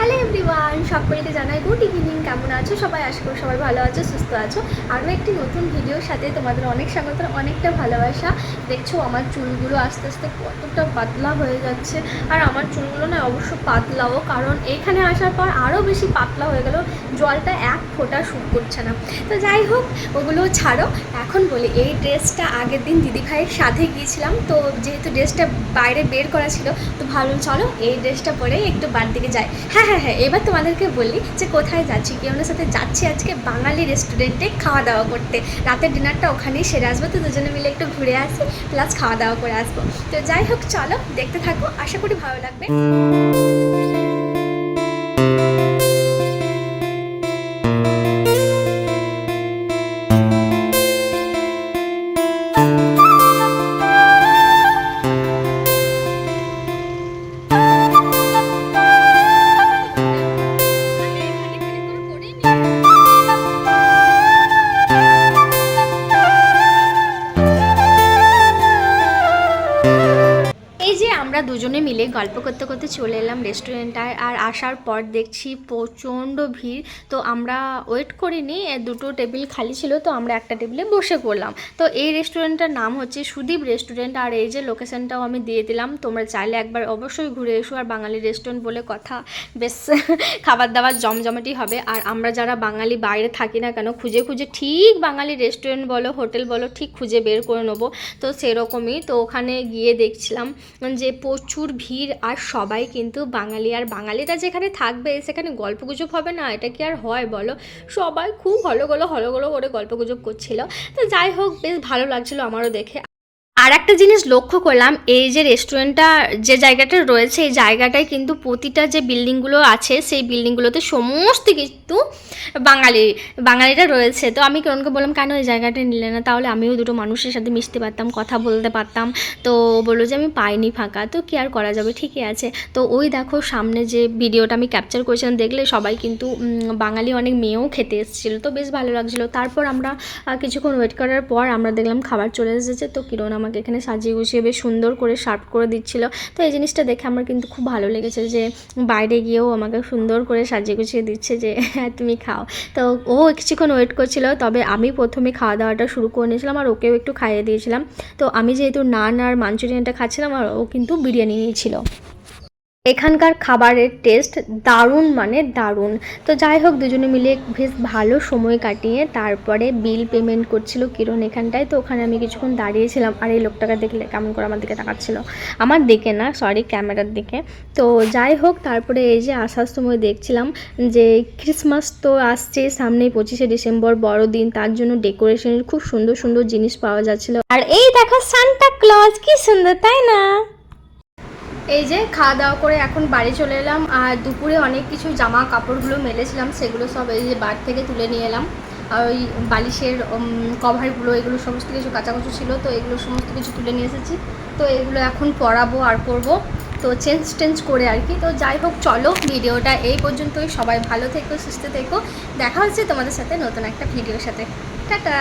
Hello everyone সকলকে জানাই good evening কেমন আছো? সবাই আশা করি সবাই ভালো আছো, সুস্থ আছো। আরও একটি নতুন ভিডিওর সাথে তোমাদের অনেক স্বাগত, অনেকটা ভালোবাসা। দেখছ, আমার চুলগুলো আস্তে আস্তে কতটা পাতলা হয়ে যাচ্ছে। আর আমার চুলগুলো না অবশ্য পাতলাও, কারণ এখানে আসার পর আরও বেশি পাতলা হয়ে গেল, জলটা এক ফোঁটা শুট করছে না। তো যাই হোক, ওগুলো ছাড়ো। এখন বলি, এই ড্রেসটা আগের দিন দিদি ভাইয়ের সাথে গিয়েছিলাম, তো যেহেতু ড্রেসটা বাইরে বের করা ছিল, তো ভালো চলো এই ড্রেসটা পরেই একটু বার দিকে যাই। হ্যাঁ হ্যাঁ হ্যাঁ এবার তোমাদেরকে বলি যে কোথায় যাচ্ছি কেউনের সাথে যাচ্ছি আজকে বাঙালি রেস্টুরেন্টে খাওয়া দাওয়া করতে। রাতের ডিনারটা ওখানেই সেরে আসব, তো দুজনে মিলে একটু ঘুরে আসি প্লাস খাওয়া দাওয়া করে আসব। তো যাই হোক, চলো, দেখতে থাকো, আশা করি ভালো লাগবে। আমরা দুজনে মিলে গল্প করতে করতে চলে এলাম রেস্টুরেন্টটায় আর আসার পর দেখছি প্রচণ্ড ভিড়। তো আমরা ওয়েট করিনি দুটো টেবিল খালি ছিল, তো আমরা একটা টেবিলে বসে পড়লাম। তো এই রেস্টুরেন্টটার নাম হচ্ছে সুদীপ রেস্টুরেন্ট আর এই যে লোকেশনটাও আমি দিয়ে দিলাম। তোমরা চাইলে একবার অবশ্যই ঘুরে এসো আর বাঙালি রেস্টুরেন্ট বলে কথা। বেশ, খাবার দাবার জমজমাটি হবে। আর আমরা যারা বাঙালি বাইরে থাকি না কেন, খুঁজে খুঁজে ঠিক বাঙালি রেস্টুরেন্ট বলো, হোটেল বলো, ঠিক খুঁজে বের করে নেব। তো সেরকমই, তো ওখানে গিয়ে দেখছিলাম যে প্রচুর ভিড় আর সবাই কিন্তু বাঙালি আর বাঙালিরা যেখানে থাকবে সেখানে গল্পগুজব হবে না, এটা কি আর হয় বলো? সবাই খুব হলো গলো হলো গলো করে গল্পগুজব করছিল। তো যাই হোক, বেশ ভালো লাগছিল আমারও দেখে। আর একটা জিনিস লক্ষ্য করলাম, এই যে রেস্টুরেন্টটা যে জায়গাটা রয়েছে, এই জায়গাটায় কিন্তু প্রতিটা যে বিল্ডিংগুলো আছে, সেই বিল্ডিংগুলোতে সমস্ত কিন্তু বাঙালি, বাঙালিরা রয়েছে। তো আমি কিরণকে বললাম, কেন এই জায়গাটা নিলে না? তাহলে আমিও দুটো মানুষের সাথে মিশতে পারতাম, কথা বলতে পারতাম। তো বলল যে, আমি পাইনি ফাঁকা, তো কি আর করা যাবে? ঠিকই আছে। তো ওই দেখো, সামনে যে ভিডিওটা আমি ক্যাপচার করেছিলাম, দেখলে সবাই কিন্তু বাঙালি অনেক মেয়েও খেতে এসেছিল। তো বেশ ভালো লাগছিল। তারপর আমরা কিছুক্ষণ ওয়েট করার পর আমরা দেখলাম খাবার চলে এসেছে। তো কিরণ আমাকে এখানে সাজিয়ে গুছিয়ে বেশ সুন্দর করে শার্প করে দিচ্ছিল। তো এই জিনিসটা দেখে আমার কিন্তু খুব ভালো লেগেছে যে বাইরে গিয়েও আমাকে সুন্দর করে সাজিয়ে গুছিয়ে দিচ্ছে যে হ্যাঁ তুমি খাও। তো ও কিছুক্ষণ ওয়েট করছিল, তবে আমি প্রথমে খাওয়া দাওয়াটা শুরু করে নিয়েছিলাম আর ওকেও একটু খাইয়ে দিয়েছিলাম। তো আমি যেহেতু নান আর মাঞ্চুরিয়ানটা খাচ্ছিলাম আর ও কিন্তু বিরিয়ানি নিয়েছিল। এখানকার খাবারের টেস্ট দারুণ মানে দারুণ। তো যাই হোক দুজনে মিলে বেশ ভালো সময় কাটিয়ে তারপরে বিল পেমেন্ট করছিল কিরণ এখানটায়। তো ওখানে আমি কিছুক্ষণ দাঁড়িয়েছিলাম আর এই লোকটাকে দেখলে কেমন করে আমার দিকে তাকাচ্ছিল। আমার দিকে না সরি ক্যামেরার দিকে। তো যাই হোক তারপরে এই যে আসার সময় দেখছিলাম যে ক্রিসমাস তো আসছে, সামনেই পঁচিশে ডিসেম্বর, বড়দিন, তার জন্য ডেকোরেশনের খুব সুন্দর সুন্দর জিনিস পাওয়া যাচ্ছিল। আর এই দেখো সান্টা ক্লজ কি সুন্দর, তাই না? এই যে খাওয়া দাওয়া করে এখন বাড়ি চলে এলাম আর দুপুরে অনেক কিছু জামা কাপড়গুলো মেলেছিলাম, সেগুলো সব এই যে বার থেকে তুলে নিয়ে এলাম। আর ওই বালিশের কভারগুলো, এগুলো সমস্ত কিছু কাচাকুচু ছিল, তো এগুলো সমস্ত কিছু তুলে নিয়ে এসেছি। তো এগুলো এখন পরাবো আর করব তো চেঞ্জ টেঞ্জ করে আর কি। তো যাই হোক, চলো ভিডিওটা এই পর্যন্তই। সবাই ভালো থেকো, সুস্থ থেকো। দেখা হচ্ছে তোমাদের সাথে নতুন একটা ভিডিওর সাথে। টাটা!